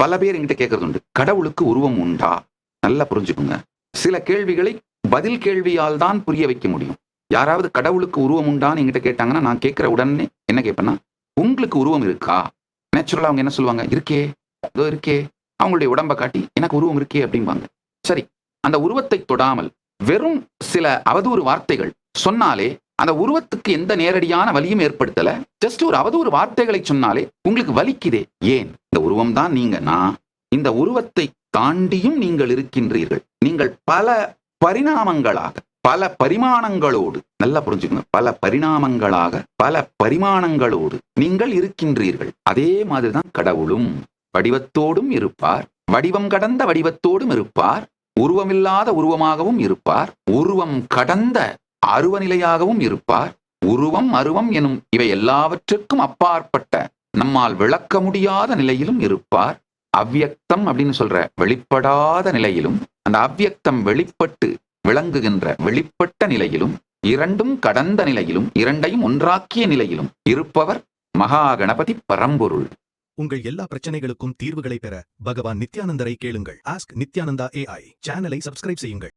பல பேர் என்கிட்ட கேட்கறது உண்டு கடவுளுக்கு உருவம் உண்டா? நல்லா புரிஞ்சுக்குங்க. சில கேள்விகளை பதில் கேள்வியால் தான் புரிய வைக்க முடியும். யாராவது கடவுளுக்கு உருவம் உண்டான்னு என்கிட்ட கேட்டாங்கன்னா நான் கேட்கிற உடனே என்ன கேட்பேன்னா உங்களுக்கு உருவம் இருக்கா? நேச்சுரலா அவங்க என்ன சொல்லுவாங்க இருக்கே ஏதோ இருக்கே. அவங்களுடைய உடம்பை காட்டி எனக்கு உருவம் இருக்கே அப்படிம்பாங்க. சரி அந்த உருவத்தை தொடாமல் வெறும் சில அவதூறு வார்த்தைகள் சொன்னாலே அந்த உருவத்துக்கு எந்த நேரடியான வலியும் ஏற்படுத்தல. ஜஸ்ட் ஒரு அவதூறு வார்த்தைகளை சொன்னாலே உங்களுக்கு வலிக்குதே. ஏன்? இந்த உருவம் தான் நீங்க. நான் இந்த உருவத்தை தாண்டியும் நீங்கள் இருக்கின்றீர்கள். நீங்கள் பல பரிணாமங்களாக பல பரிமாணங்களோடு நல்லா புரிஞ்சுக்கணும் பல பரிணாமங்களாக பல பரிமாணங்களோடு நீங்கள் இருக்கின்றீர்கள். அதே மாதிரிதான் கடவுளும் வடிவத்தோடும் இருப்பார். வடிவம் கடந்த வடிவத்தோடும் இருப்பார். உருவமில்லாத உருவமாகவும் இருப்பார். உருவம் கடந்த அருவநிலையாகவும் இருப்பார். உருவம் அருவம் எனும் இவை எல்லாவற்றுக்கும் அப்பாற்பட்ட நம்மால் விளக்க முடியாத நிலையிலும் இருப்பார். அவ்வியக்தம் அப்படின்னு சொல்ற வெளிப்படாத நிலையிலும் அந்த அவ்வியக்தம் வெளிப்பட்டு விளங்குகின்ற வெளிப்பட்ட நிலையிலும் இரண்டும் கடந்த நிலையிலும் இரண்டையும் ஒன்றாக்கிய நிலையிலும் இருப்பவர் மகா கணபதி பரம்பொருள். உங்கள் எல்லா பிரச்சனைகளுக்கும் தீர்வுகளை பெற பகவான் நித்யானந்தரை கேளுங்கள். ஆஸ்க் நித்யானந்தா ஏஐ சேனலை சப்ஸ்கிரைப் செய்யுங்கள்.